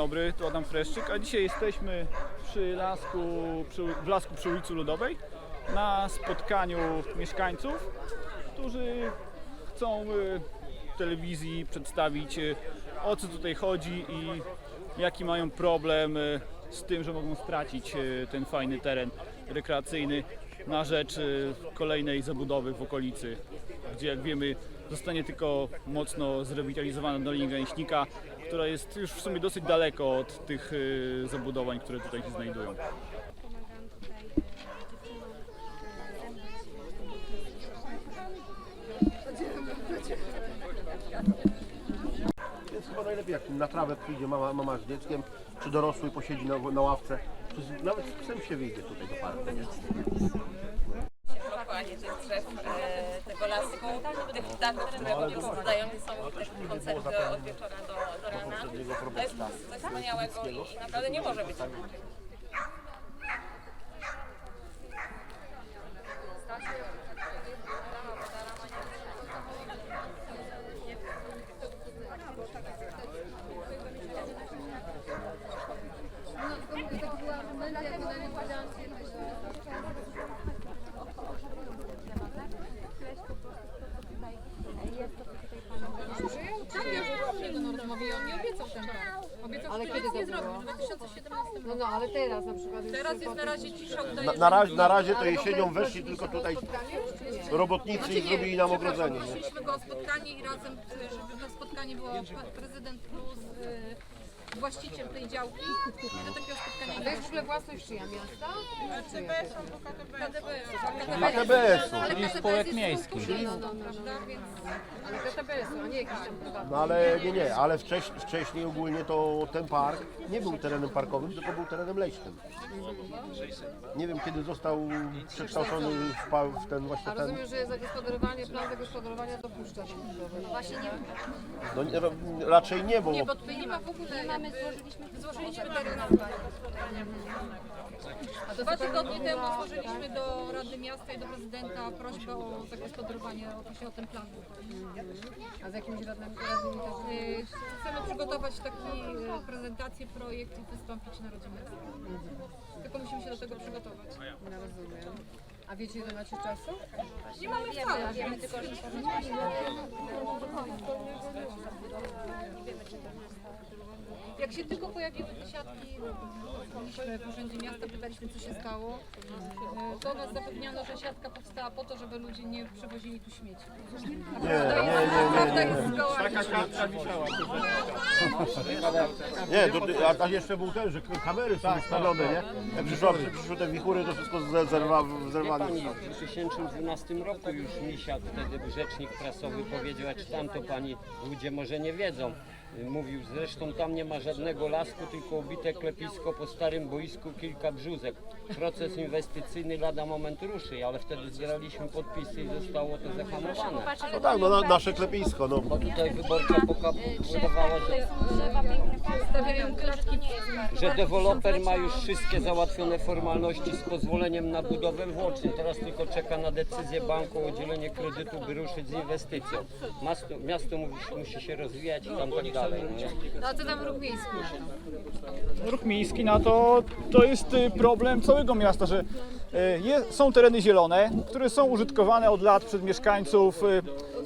dobry, tu Adam Freszczyk, a dzisiaj jesteśmy przy lasku, przy, w lasku przy ulicy Ludowej na spotkaniu mieszkańców, którzy chcą y, telewizji przedstawić y, o co tutaj chodzi i jaki mają problem y, z tym, że mogą stracić ten fajny teren rekreacyjny na rzecz kolejnej zabudowy w okolicy, gdzie jak wiemy zostanie tylko mocno zrewitalizowana Dolina Gęśnika, która jest już w sumie dosyć daleko od tych y, zabudowań, które tutaj się znajdują. Więc chyba najlepiej jak na trawę przyjdzie mama, mama z dzieckiem, czy dorosły posiedzi na, na ławce, nawet z psem się wyjdzie tutaj do parku. Nie? Ewakuowanie tych drzew e, tego lasku, tych ptaków, które po prostu dają niesamowite koncerty od wieczora do, do rana. To jest coś wspaniałego i, i naprawdę nie może być inaczej. Mówił, on mi obiecał ten park. Obiecał, Ale że kiedy nic nie to zrobił było? w 2017 No, roku. no, ale teraz na przykład już Teraz jest na razie cisza, Na, na, razie, na razie to jesienią weszli tylko tutaj robotnicy Znaczy i nie, zrobili nam ogrodzenie. Nie? Prosiliśmy go o spotkanie i razem, żeby na spotkanie było prezydent plus y, właściciel tej działki. Do takiego spotkania To nie jest w ogóle własność czyja? Miasta? KDBS. KTBS-u. Ale Czyli KTBS spółek jest miejskich. Ale KTBS-u, a nie jakiś tam prywatny. No ale nie, nie, ale wcześniej, wcześniej ogólnie to ten park nie był terenem parkowym, tylko był terenem leśnym. Nie wiem kiedy został przekształcony w, pa- w ten właśnie A ten. rozumiem, że zagospodarowanie, plan zagospodarowania dopuszcza budowę. Właśnie nie No, nie, raczej nie, bo nie, bo tutaj nie ma w ogóle... mamy, złożyliśmy, Złożyliśmy teren na Dwa tygodnie temu złożyliśmy do Rady Miasta i do prezydenta prośbę o zagospodarowanie właśnie o ten plan. A z jakimiś radnymi, radnymi też? Y, Chcemy przygotować taki y, prezentację, projekt i wystąpić na Radzie Miasta. Tylko musimy się do tego przygotować. No rozumiem. A wiecie ile macie czasu? Nie mamy wiemy, wcale. wiemy tylko, że tworzyć właśnie Jak pojawiły te siatki, byliśmy w Urzędzie Miasta, pytaliśmy co się stało. To nas zapewniano, że siatka powstała po to, żeby ludzie nie przewozili tu śmieci. nie, nie, nie, Prawda jest zgoła. Nie, to, a, a jeszcze był ten, że kamery są ustawione, nie? Jak przyszło, przyszły te wichury, to wszystko zerwa, zerwane. Pani w 2012 roku już misiał wtedy rzecznik prasowy powiedział, a czytam to pani, ludzie może nie wiedzą. Mówił, zresztą tam nie ma żadnego lasku, tylko ubite klepisko po starym boisku, kilka brzuzek. Proces inwestycyjny lada moment ruszy, ale wtedy zbieraliśmy podpisy i zostało to zahamowane. No tak, no na, nasze klepisko, no. Bo tutaj wyborcza pokazywała, że, parki, Stawiają klatki. że deweloper ma już wszystkie załatwione formalności z pozwoleniem na budowę włącznie. Teraz tylko czeka na decyzję banku o udzielenie kredytu, by ruszyć z inwestycją. Miasto, miasto musi, musi się rozwijać i tam tak dalej. Nie? No a co tam ruch miejski? Ruch miejski na to, to jest y, problem całego miasta, że y, jest, są tereny zielone, które są użytkowane od lat przez mieszkańców y,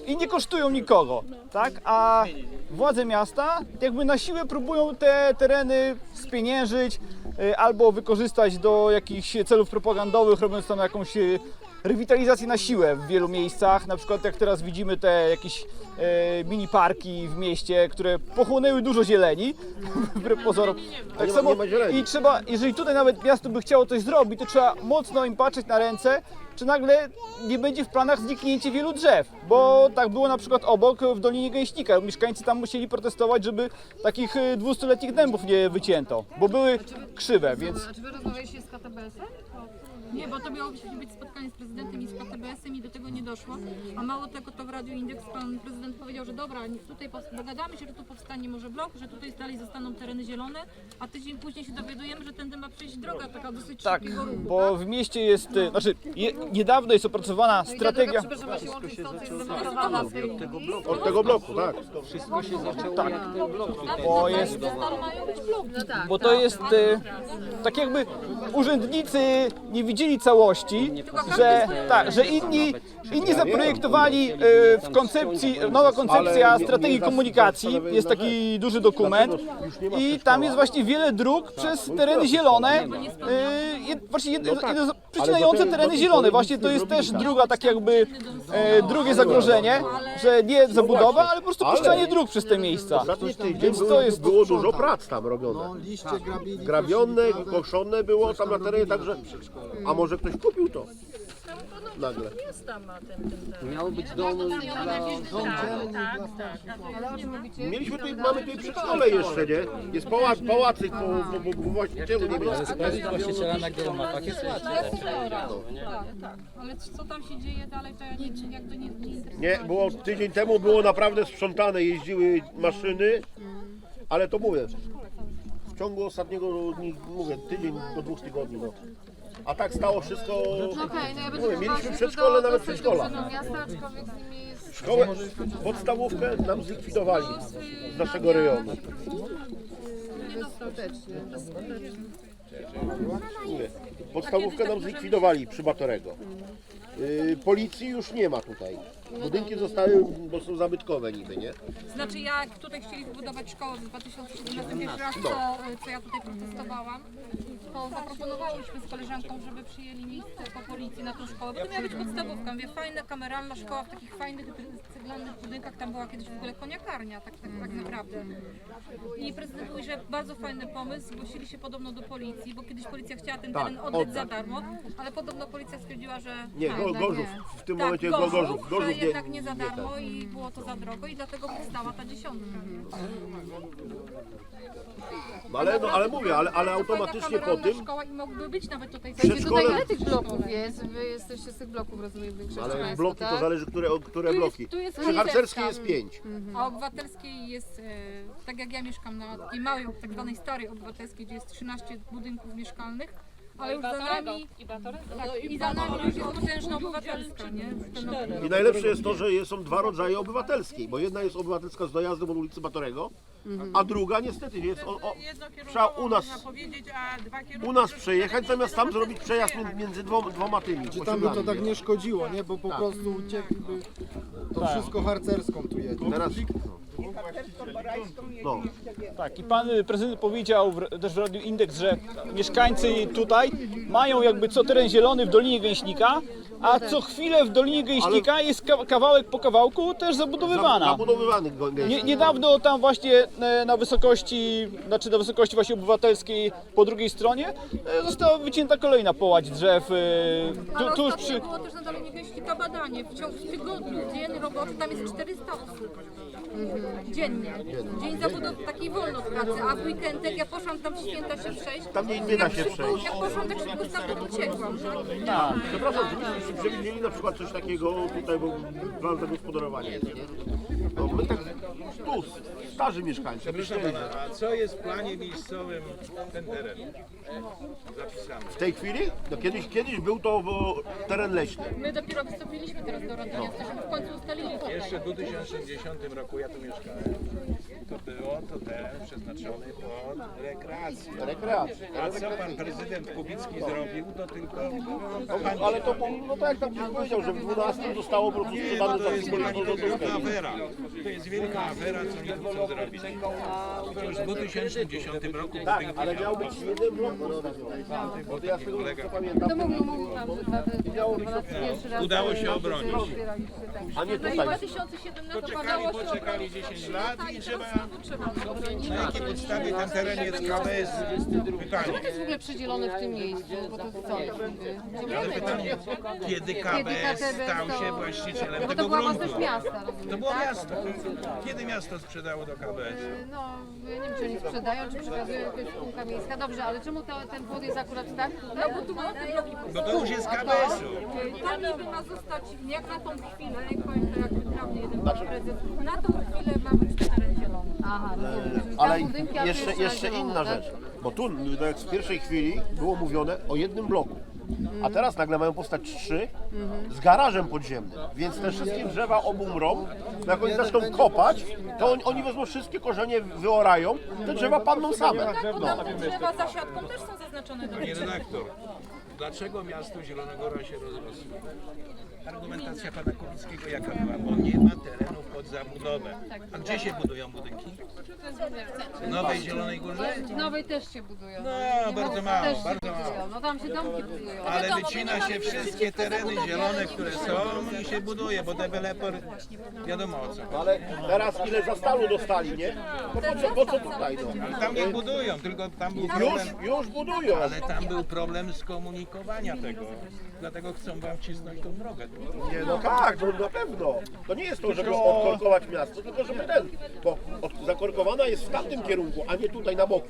i nie kosztują nikogo, tak? A władze miasta jakby na siłę próbują te tereny spieniężyć y, albo wykorzystać do jakichś celów propagandowych, robiąc tam jakąś y, rewitalizację na siłę w wielu miejscach. Na przykład jak teraz widzimy te jakieś e, mini parki w mieście, które pochłonęły dużo zieleni, wbrew pozorom. Tak nie ma- nie ma zieleni. i trzeba, jeżeli tutaj nawet miasto by chciało coś zrobić, to trzeba mocno im patrzeć na ręce, czy nagle nie będzie w planach zniknięcie wielu drzew, bo tak było na przykład obok w Dolinie Gęśnika. Mieszkańcy tam musieli protestować, żeby takich e, 200-letnich dębów nie wycięto, bo były krzywe, więc A czy wy rozmawialiście z KTBS-em? Nie, bo to miało być być spotkanie z prezydentem i z KTBS-em i do tego nie doszło. A mało tego, to w Radiu Indeks pan prezydent powiedział, że dobra, nie- tutaj dogadamy się, że tu powstanie może blok, że tutaj dalej zostaną tereny zielone, a tydzień później się dowiadujemy, że tędy ma przejść droga taka dosyć Tak, szybkiego ruchu. bo w mieście jest, e, znaczy je, niedawno jest opracowana strategia. Przepraszam, ma się łączyć z tą, co jest zamontowana w tej Od tego bloku, tak. Wszystko się zaczęło jak ten blok tutaj. Bo jest. No tak. bo to jest e, tak jakby urzędnicy nie widzieli całości, że tak, że inni, inni zaprojektowali e, w koncepcji, nowa koncepcja strategii komunikacji, jest taki duży dokument i tam jest właśnie wiele dróg przez tereny zielone, e, jed- właśnie jed, jed, przecinające tereny zielone, właśnie to jest też druga tak jakby e, drugie zagrożenie, że nie zabudowa, ale po prostu puszczanie dróg przez te miejsca. Więc było, to jest było dużo prac tam robione. No. Grabione, koszone było tam na terenie, także... A może ktoś kupił to? Nagle. Miało być dom Mieliśmy tutaj, mamy tutaj przedszkole jeszcze, nie? Jest pałac, pałacyk po, po, po, po właścicielu niemieckim. Właściciela na geomapach jest łatwiej. Tak, ale co tam się dzieje dalej, to ja nie, jakby nie, nie interesuje. Nie, było tydzień temu było naprawdę sprzątane, jeździły maszyny, ale to mówię, w ciągu ostatniego, dni, mówię, tydzień do dwóch tygodni, no. A tak stało wszystko, Okej, no ja będę mówię, mieliśmy próbowała przedszkole, do- nawet dotrzeć przedszkola. do miasta, aczkolwiek z nimi jest... Szkołę, podstawówkę nam zlikwidowali z naszego rejonu. Bezskutecznie. Mówię, podstawówkę nam zlikwidowali przy Batorego. Yy, policji już nie ma tutaj. Budynki zostały, bo są zabytkowe niby, nie? Znaczy jak tutaj chcieli wybudować szkołę w 2017 pierwszy raz, co, co ja tutaj protestowałam, to zaproponowałyśmy z koleżanką, żeby przyjęli miejsce po policji na tą szkołę, bo to miała być podstawówka. Mówię, fajna, kameralna szkoła w takich fajnych, ceglanych budynkach, tam była kiedyś w ogóle koniakarnia, tak, tak, tak naprawdę. I prezydent mówi, że bardzo fajny pomysł, zgłosili się podobno do policji, bo kiedyś policja chciała ten Tak, teren oddać za oddać. darmo, ale podobno policja stwierdziła, że Nie, go, Gorzów, w tym Tak, momencie Gorzów, Gorzów, Gorzów jednak nie za darmo i było to za drogo i dlatego powstała ta dziesiątka. No ale, no, ale mówię, ale, ale automatycznie po tym, szkoła i mógłby być nawet tutaj Przedszkole- tutaj ile tych bloków jest? Wy jesteście z tych bloków, rozumiem, większość ale Państwa, bloki tak? to zależy, które, które Tu jest- bloki. tu jest Przy harcerskiej jest pięć. A obywatelskiej jest, e, tak jak ja mieszkam na takiej małej, tak zwanej starej obywatelskiej, gdzie jest 13 budynków mieszkalnych, ale już za nami, tak, i za nami już jest potężna obywatelska, nie? I najlepsze jest to, że jest- są dwa rodzaje obywatelskiej, bo jedna jest obywatelska z dojazdem od ulicy Batorego, a druga niestety jest o, o, trzeba u nas, powiedzieć, a dwa kierunki u nas przejechać, zamiast tam zrobić przejazd między, między dwoma, dwoma tymi. Czy tam by to osiedlami. tak nie szkodziło, nie? Bo po prostu uciekliby to wszystko harcerską tu jedzie. Teraz, no, Tak, i pan y, prezydent powiedział w, też w Radiu Indeks, że mieszkańcy tutaj mają jakby co teren zielony w Dolinie Gęśnika, a co chwilę w Dolinie Gęśnika jest ka- kawałek po kawałku też zabudowywana. zabudowywany go- Nie, gęś. niedawno tam właśnie e, na wysokości, znaczy na wysokości właśnie obywatelskiej po drugiej stronie e, została wycięta kolejna połać drzew e, Ale tu, tuż ostatnio przy... było też na Dolinie Gęśnika badanie. W ciągu w tygodniu, dzień roboczy, tam jest 400 osób. Dziennie. Dzień zabudowy takiej wolno od pracy, a w weekend jak ja poszłam tam w święta się przejść, Tam nie, nie da się przejść. Jak poszłam tak szybko stamtąd uciekłam. Przepraszam, czy byście przewidzieli na przykład coś takiego tutaj, bo plan zagospodarowania jest, nie? No my tak tu, starzy mieszkańcy, myśleli, że A co jest w planie miejscowym ten teren zapisany? w tej chwili, no kiedyś, kiedyś był to bo, teren leśny. My dopiero wystąpiliśmy teraz do Rady Miasta, żeby w końcu ustalili tutaj. Jeszcze w 2010 roku ja tu mieszkałem. To było to teren przeznaczony pod rekreację. Rekreacja. A co pan prezydent Kubicki zrobił, to tylko No, ale to, było- no to jak tam ktoś powiedział, że w 12 zostało po prostu Nie, no sprzedane to za jest wielka afera. To jest wielka afera, co nie chcą zrobić. To już w 2010 roku Tak, ale miał miało być jeden blok. Bo to ja z tego co pamiętam, To mówił, mówił nam, że pierwszy raz Udało się obronić. tak. a nie No tutaj. 2017 Poczekali, padało się poczekali obronić 10 tak, lat tak, i trzeba Na jakiej podstawie ten teren jest KBS? Pytanie. jest w ogóle przydzielone w tym miejscu, bo to jest co? Ale pytanie, kiedy KBS stał się właścicielem Bo to tego była gruntu? własność miasta, To rozumiem, było tak? miasto. Kiedy miasto sprzedało do KBS? No, ja nie wiem, czy oni sprzedają, czy przekazują jakaś spółka miejska. Dobrze, ale czemu to, ten płot jest akurat tak? No bo tu mamy te bloki Bo to już jest KBS-u. To niby ma zostać, jak na tą chwilę, jak powiem to jak prawnie jeden pan prezes, na tą chwilę ma być to teren zielony. Aha, rozumiem. Czyli Ale tam budynki, a tu jeszcze, jeszcze inna tak? rzecz, bo tu no, jak w pierwszej chwili było mówione o jednym bloku, a teraz nagle mają powstać trzy z garażem podziemnym, więc te wszystkie drzewa obumrą, no jak oni zaczną kopać, to oni, oni wezmą wszystkie korzenie, wyorają, te drzewa padną same. Bo No. tam te drzewa za siatką też są zaznaczone do Panie redaktor, dlaczego miasto Zielonogora się rozrosło? Argumentacja pana Kubickiego jaka była? Bo nie ma terenów pod zabudowę. A gdzie się budują budynki? W Nowej Zielonej Górze? W Nowej też się budują. No, bardzo mało, też się bardzo mało. budują. No tam się domki budują. Ale wycina się wszystkie tereny zielone, które są i się buduje, bo deweloper wiadomo o co. Ale teraz ile za stalu dostali, nie? No po co, po co tutaj? No? Ale tam nie budują, tylko tam był Już, problem. już budują. Ale tam był problem skomunikowania tego. Dlatego chcą wam wcisnąć tą drogę. Nie, no tak, no na pewno. To nie jest to, żeby odkorkować miasto, tylko żeby ten, to od, zakorkowana jest w tamtym kierunku, a nie tutaj na boku.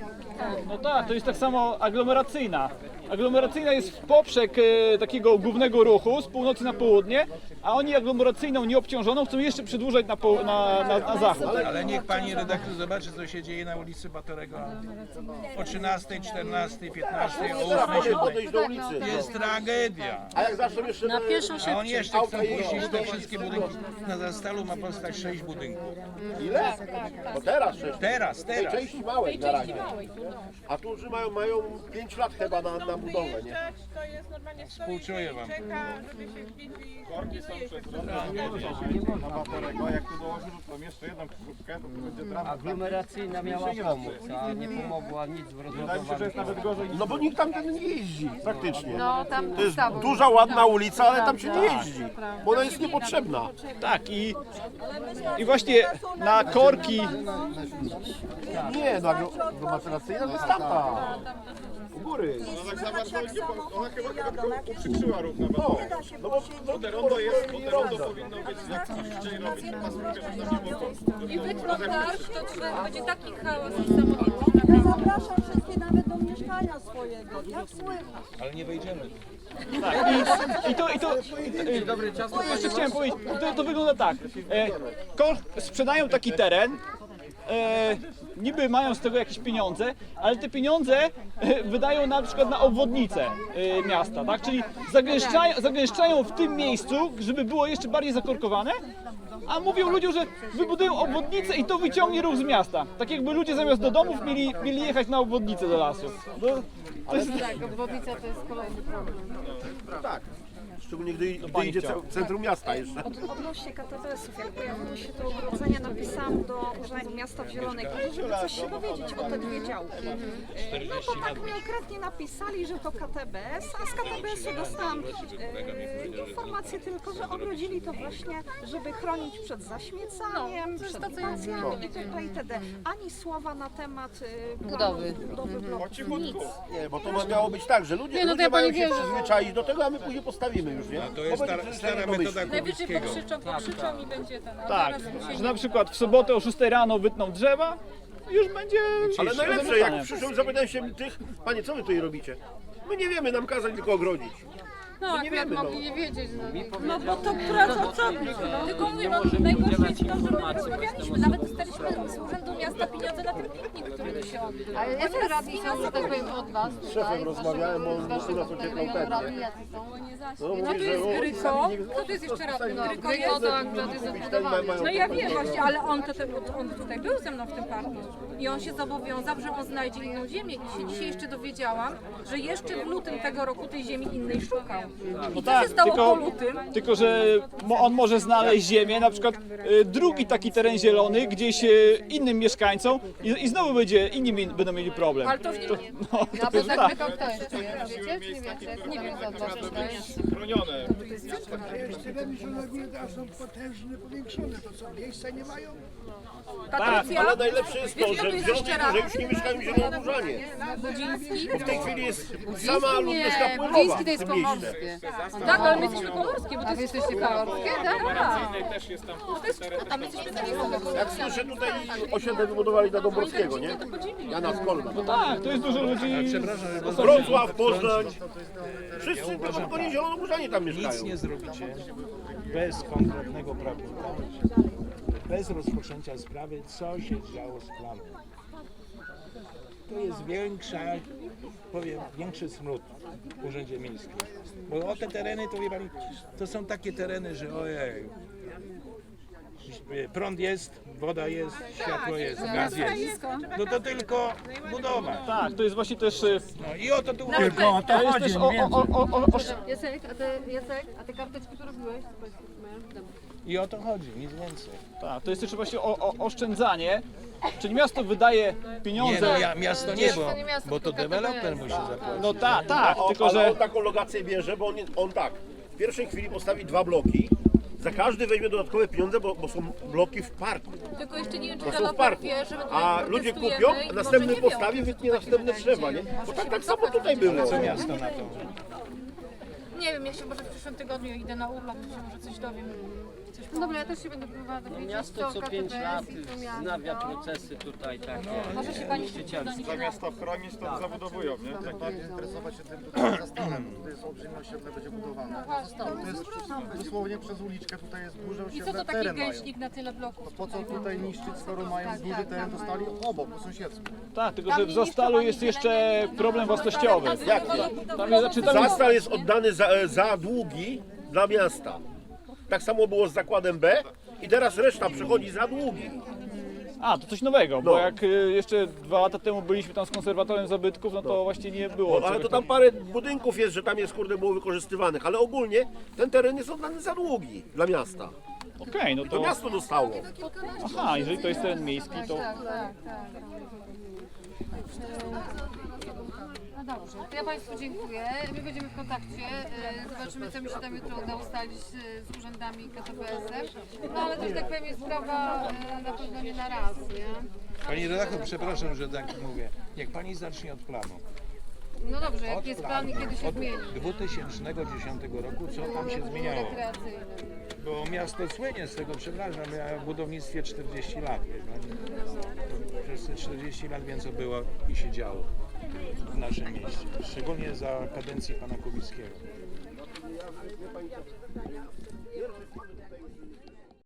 No tak, to jest tak samo aglomeracyjna. Aglomeracyjna jest w poprzek e, takiego głównego ruchu z północy na południe, a oni aglomeracyjną nieobciążoną chcą jeszcze przedłużać na, poł- na, na, na zachód. Ale niech pani redaktor zobaczy, co się dzieje na ulicy Batorego o 13, 14, 15, o Teraz 8, może 7. podejść do ulicy. Jest tragedia. A jak zaczną jeszcze na pierwszą A oni jeszcze chcą puścić te wszystkie budynki. Na Zastalu ma powstać 6 budynków. Ile? Bo teraz sześć. Teraz, W tej teraz. części małej na razie. A tu że mają, mają 5 lat chyba na, na budowę, nie? Współczuję wam. Aglomeracyjna miała pomóc, a nie pomogła nic w rozładowaniu. No bo nikt tam ten nie jeździ praktycznie. No tam To jest duża, ładna ulica, ale tam się nie jeździ, bo ona jest niepotrzebna. Tak i, i właśnie na korki Nie, no aglomeracyjna to jest tamta. Góry. Ona chyba, chyba uprzykrzyła ruch na No, no bo no, rondo jest, rondo powinno być szybciej robić. I wytną targ, to trzeba, będzie taki chaos niesamowity. Ja zapraszam wszystkie nawet do mieszkania swojego. Jak słychać? Ale nie wejdziemy. Tak, i, i to, i to, i to dobry czas. Jeszcze chciałem powiedzieć, to, to wygląda tak. E, sprzedają taki teren, e, niby mają z tego jakieś pieniądze, ale te pieniądze e, wydają na przykład na obwodnicę e, miasta, tak? Czyli zagęszczają, zagęszczają w tym miejscu, żeby było jeszcze bardziej zakorkowane, a mówią ludziom, że wybudują obwodnicę i to wyciągnie ruch z miasta. Tak jakby ludzie zamiast do domów mieli, mieli jechać na obwodnicę do lasu. No, to jest, Tak, obwodnica to jest kolejny problem. Tak. Szczególnie gdy, gdy idzie ce- centrum miasta jeszcze. Odnośnie KTPS-ów, jak pojawiły się te ogrodzenia, napisałam do Urzędu Miasta w Zielonej Górze, żeby coś się dowiedzieć o te dwie działki. No to tak konkretnie napisali, że to KTBS, a z KTBS-u dostałam e, informację tylko, że ogrodzili to właśnie, żeby chronić przed zaśmiecaniem, przed stacjami itp. itd. Ani słowa na temat e, planu Budowy. budowy bloków. Nic. Nie, bo to ma- miało być tak, że ludzie, Nie, no to ludzie ja mają się wiem. przyzwyczaić do tego, a my później postawimy już, nie? To jest stara, będzie stara metoda Najwyżej Kubickiego. pokrzyczą, pokrzyczą i będzie ten. a Tak, teraz się że na przykład w sobotę o 6 rano wytną drzewa, już będzie. Ale najlepsze, jak przyszłem, zapytałem się tych, panie, co wy tutaj robicie? My nie wiemy, nam kazać tylko ogrodzić. No nie akurat wiemy, no. mogli nie wiedzieć. No. No bo to pracownik, no. Tylko mówię, no najgorsze jest to, że my rozmawialiśmy, nawet dostaliśmy z Urzędu Miasta pieniądze na ten piknik, który Ale radni są, że tak powiem, od was tutaj? szefem rozmawiałem, bo on z waszego nas ocieplał radni, nie? jacy są? No, No mówi, to że jest o, Gryko, kto to jest jeszcze radny? No, Gryko Gryko jest? to akurat jest. No ja wiem właśnie, ale on, to, to, on tutaj był ze mną w tym parku i on się zobowiązał, że on znajdzie inną ziemię i się dzisiaj jeszcze dowiedziałam, że jeszcze w lutym tego roku tej ziemi innej szukał. No co tak, się stało tylko, po lutym? tylko że mo- on może znaleźć ziemię, na przykład y, drugi taki teren zielony gdzieś y, innym mieszkańcom i, i znowu będzie, inni mi- będą mieli problem. Ale to w To, no, to jest tak tak. kto jeszcze jest? Wiecie? Czy nie wiecie? Nie wiem, za was tutaj. Chronione. Tereny zielonego teraz są potężnie powiększone, to co, miejsca nie mają? Patrycja? Ale najlepsze jest to, Wiesz, że kto w jest? Górze już nie mieszkają zielonogórzanie. Budziński? Bo w tej chwili jest sama ludnościna Nie, Budziński to w jest tym mieście. pomorskie. Tak, ale my jesteśmy pomorskie, bo to A wy jest jesteście pomorskie, tak? też jest tam To jest, a jesteśmy. Jak słyszę tutaj osiedle wybudowali dla Dąbrowskiego, nie? Jana Skolna. Tak, to jest dużo ludzi. Przepraszam, że was Wrocław, Poznań. Wszyscy tylko nie zielonogórzanie tam nic mieszkają. nie zrobicie bez konkretnego prawnika, bez rozpoczęcia sprawy, co się działo z planem. To jest większa, powiem, większy smród w Urzędzie Miejskim. Bo o te tereny, to wie pani, to są takie tereny, że ojej, prąd jest, woda jest, światło jest, gaz jest. No to tylko budowa. Tak, to jest właśnie też. y, No i o to tu To jest też o, o, o, o, o, Jacek, a te, Jacek, a te karteczki, które robiłeś? to powiedz mi. Dobra. I o to chodzi, nic więcej. tak, to jest też właśnie o, o, oszczędzanie. Czyli miasto wydaje Nie, pieniądze. no ja, miasto nie, bo, to bo to tylko deweloper musi zapłacić. No tak, tak, O, tylko ale że. on taką lokację bierze, bo on, on tak, w pierwszej chwili postawi dwa bloki, za każdy weźmie dodatkowe pieniądze, bo, bo są bloki w parku. Tylko jeszcze nie wiem, czy To są w deweloper parku. wie, że my A tutaj ludzie protestujemy kupią, i a może następny nie wie o postawi, wytnie następne drzewa, nie? Bo tak, tak samo tutaj było. Co miasto na to? Nie wiem, ja się może w przyszłym tygodniu idę na urlop, to się może coś dowiem. Coś No dobra, ja też się będę próbowała dowiedzieć, Miasto co 5 KTPS lat i co miasto. wznawia procesy tutaj takie Może się pani niszczycielskie. Zamiast to chronić, to zabudowują, nie? Chciałem bardziej interesować się tym tutaj to jest olbrzymie osiedle, będzie budowane. Zastawem. To jest dosłownie przez uliczkę, tutaj jest duże I co osiedle, to taki teren mają. gęśnik na tyle bloków? Po co tutaj niszczyć, skoro mają duży teren, dostali obok, po sąsiedztwu. Tak, tylko że w Zastalu jest jeszcze problem własnościowy. Jak Tam jest, znaczy, tam jest, Zastal jest oddany za, za długi dla miasta. Tak samo było z zakładem B i teraz reszta przychodzi za długi. a, to coś nowego, bo No. jak y, jeszcze dwa lata temu byliśmy tam z konserwatorem zabytków, no to właśnie nie było. No, ale czegoś to tam parę budynków jest, że tam jest kurde było wykorzystywanych, ale ogólnie ten teren jest oddany za długi dla miasta. Okej, no To to. miasto dostało. Aha, jeżeli to jest teren miejski, to. Tak, tak, tak. No dobrze, to ja Państwu dziękuję. My będziemy w kontakcie. e, Zobaczymy, co mi się tam jutro uda ustalić e, z urzędami KTPS-em. No ale to, że tak powiem, jest sprawa e, na pewno nie na raz, nie? Pani redaktor, przepraszam, że tak mówię. Niech pani zacznie od planu. No dobrze, Od jaki jest plan i kiedy się Od zmieni? 2010 roku, co tam się zmieniało? Rekreacyjny. Bo miasto słynie z tego, przepraszam, ja w budownictwie 40 lat. wie pani. To Przez te 40 lat wiem, co było i się działo w naszym mieście. Szczególnie za kadencji pana Kubickiego.